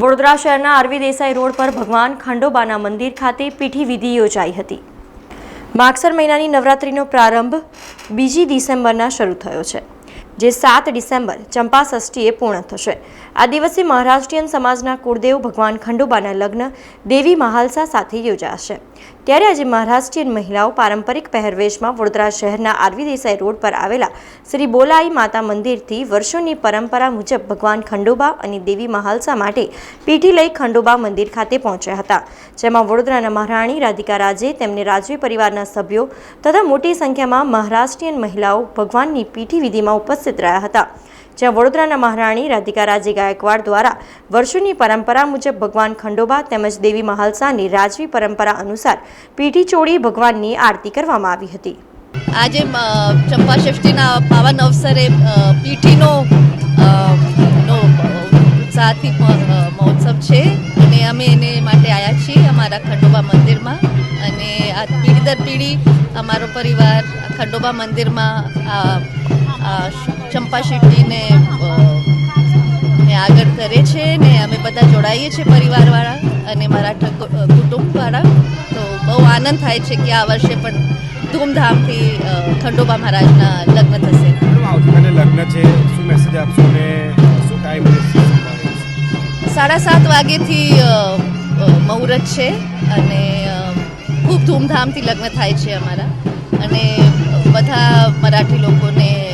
વડોદરા શહેરના RV Desai road પર ભગવાન ખંડોબાના મંદિર ખાતે પીઠી વિધિ યોજાઈ હતી. માગસર મહિનાની નવરાત્રિનો પ્રારંભ બીજી ડિસેમ્બરના શરૂ થયો છે. જે સાત ડિસેમ્બર ચંપા ષષ્ઠીએ પૂર્ણ થશે. આ દિવસે મહારાષ્ટ્રીયન સમાજના કુળદેવ ભગવાન ખંડોબાના લગ્ન દેવી મહાલસા સાથે યોજાશે. ત્યારે આજે મહારાષ્ટ્રીયન મહિલાઓ પારંપરિક પહેરવેશમાં વડોદરા શહેરના આરવી દેસાઈ રોડ પર આવેલા શ્રી બોલાઈ માતા મંદિરથી વર્ષોની પરંપરા મુજબ ભગવાન ખંડોબા અને દેવી મહાલસા માટે પીઠી લઈ ખંડોબા મંદિર ખાતે પહોંચ્યા હતા. જેમાં વડોદરાના મહારાણી રાધિકા રાજે, તેમને રાજવી પરિવારના સભ્યો તથા મોટી સંખ્યામાં મહારાષ્ટ્રીયન મહિલાઓ ભગવાનની પીઠી વિધિમાં ઉપસ્થિત રહ્યા હતા. જ્યાં વડોદરાના મહારાણી રાધિકા રાજે ગાયકવાડ દ્વારા વર્ષોની પરંપરા મુજબ ભગવાન ખંડોબા તેમજ દેવી મહાલસાની રાજવી પરંપરા અનુસાર પીઠી ચોળી ભગવાનની આરતી કરવામાં આવી હતી. આજે ચંપા ષષ્ઠીના પાવન અવસરે પીઠીનો ઉત્સાહથી મહોત્સવ છે. અને અમે એને માટે આવ્યા છીએ અમારા ખંડોબા મંદિરમાં. અને આ પેઢી દર પેઢી અમારો પરિવાર ખંડોબા મંદિરમાં ચંપા શેટ્ટીને ને આગળ કરે છે ને અમે બધા જોડાઈએ છીએ પરિવારવાળા અને મારા કુટુંબવાળા. તો બહુ આનંદ થાય છે કે આ વર્ષે પણ ધૂમધામથી ખંડોબા મહારાજના લગ્ન થશે. આવતીકાલે લગ્ન છે. શું મેસેજ આપશો ને? શું ટાઈમ સાડા સાત અ, મુહૂર્ત છે અને ખૂબ ધૂમધામથી લગ્ન થાય છે અમારા. અને બધા મરાઠી લોકોને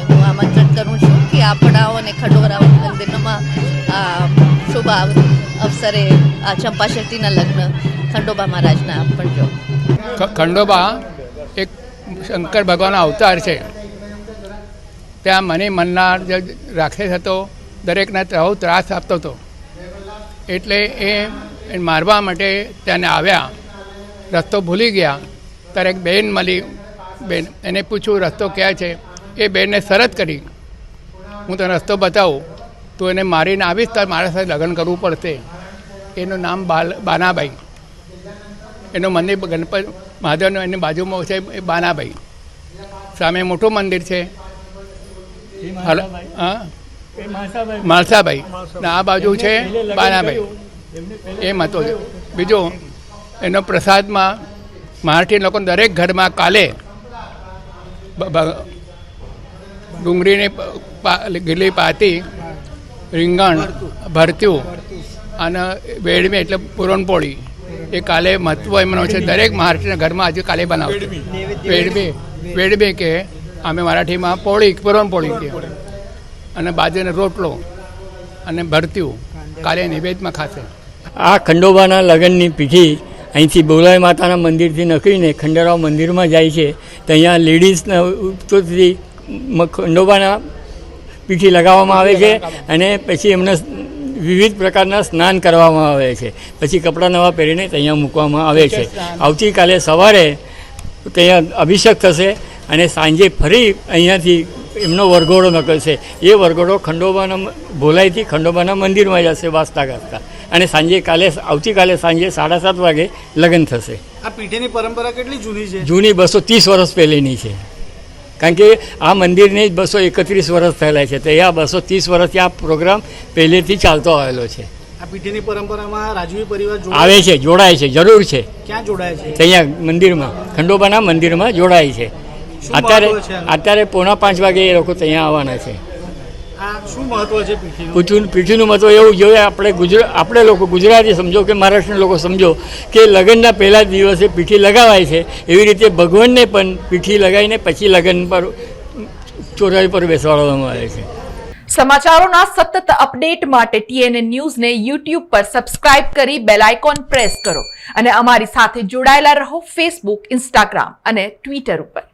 કરું છું કે આપણે આવો અને ખંડોરાઓ આ, શુભ અવ- અવસરે આ ચંપા શેટ્ટીના લગ્ન ખંડોબા મહારાજના પણ જો. ખંડોબા એક શંકર ભગવાનનો અવતાર છે. ત્યાં મને મનનાર જે રાખે હતો, દરેકને બહુ ત્રાસ આપતો હતો. એટલે એ મારવા માટે ત્યાંને આવ્યા. રસ્તો ભૂલી ગયા. ત્યારે એક બેન મળી, બેન, એને પૂછ્યું, રસ્તો ક્યાં છે? એ બેનને શરત કરી. હું તને રસ્તો બતાવું. તું એને મારીને આવીશ તો મારા સાથે લગ્ન કરવું પડશે. એનું નામ બાલ બાનાબાઈ. એનું મંદિર ગણપત મહાદેવનું એની બાજુમાં છે એ બાનાભાઈ સામે મોટું મંદિર છે. હલ- હા? માલસાભાઈ ને આ બાજુ છે બાનાભાઈ એમ હતો. બીજું એનો પ્રસાદમાં મરાઠી લોકો દરેક ઘરમાં કાલે ડુંગળીની ગીલી પાતી, રીંગણ ભરત્યું અને વેડમી એટલે પૂરણપોળી એ કાલે મહત્વ એમનો છે. દરેક મહારાષ્ટ્રના ઘરમાં આજે કાલે બનાવશે વેડમી વેડમી કે અમે મરાઠીમાં પોળી પૂરણપોળી કે અને બાજરીનો રોટલો અને ભરત્યું કાલે નિવેદમાં ખાશે. આ ખંડોબાના લગ્નની પીઠી અહીંથી બોલાય માતાના મંદિરથી નકળીને ખંડેરાવ મંદિરમાં જાય છે. તો અહીંયા લેડીઝના મ- ખંડોબાના પીઠી લગાવવામાં આવે છે અને પછી એમને વિવિધ પ્રકારના સ્નાન કરવામાં આવે છે. પછી કપડાં નવા પહેરીને ત્યાં મૂકવામાં આવે છે. આવતીકાલે સવારે ત્યાં અભિષેક થશે અને સાંજે ફરી અહીંયાથી એમનો વરઘોડો નીકળશે. એ વરઘોડો ખંડોબાના ભોલાઈથી ખંડોબાના મંદિરમાં જશે વાસતા ગાજતા અને સાંજે કાલે આવતીકાલે સાંજે સાડા સાત વાગે લગ્ન થશે. આ પીઠીની પરંપરા કેટલી જૂની છે? જૂની બસો ત્રીસ વર્ષ પહેલીની છે. કારણ કે આ મંદિરને જ બસો એકત્રીસ વર્ષ થયેલા છે. તો એ આ બસો ત્રીસ વર્ષથી આ પ્રોગ્રામ પહેલેથી ચાલતો આવેલો છે. આ પીઠીની પરંપરામાં રાજવી પરિવાર આવે છે? જોડાય છે જરૂર છે. ક્યાં જોડાય છે? ત્યાં મંદિરમાં ખંડોબાના મંદિરમાં જોડાય છે. અત્યારે? અત્યારે પોણા પાંચ વાગે એ લોકો ત્યાં આવવાના છે. શું મહત્વ છે પીઠીનું? પીઠીનું મહત્વ એવું જોઈએ આપણે ગુજરાત આપણે લોકો ગુજરાતી સમજો કે મહારાષ્ટ્રના લોકો સમજો કે લગ્નના પહેલા દિવસે પીઠી લગાવાય છે. એવી રીતે ભગવાનને પણ પીઠી લગાવીને પછી લગ્ન પર ચોરાઈ પર બેસાડવામાં આવે છે. સમાચારોના સતત અપડેટ માટે ટીએનએ ન્યૂઝને યુટ્યુબ પર સબસ્ક્રાઇબ કરી બેલ આઇકોન પ્રેસ કરો અને અમારી સાથે જોડાયેલા રહો ફેસબુક ઇન્સ્ટાગ્રામ અને ટ્વિટર ઉપર.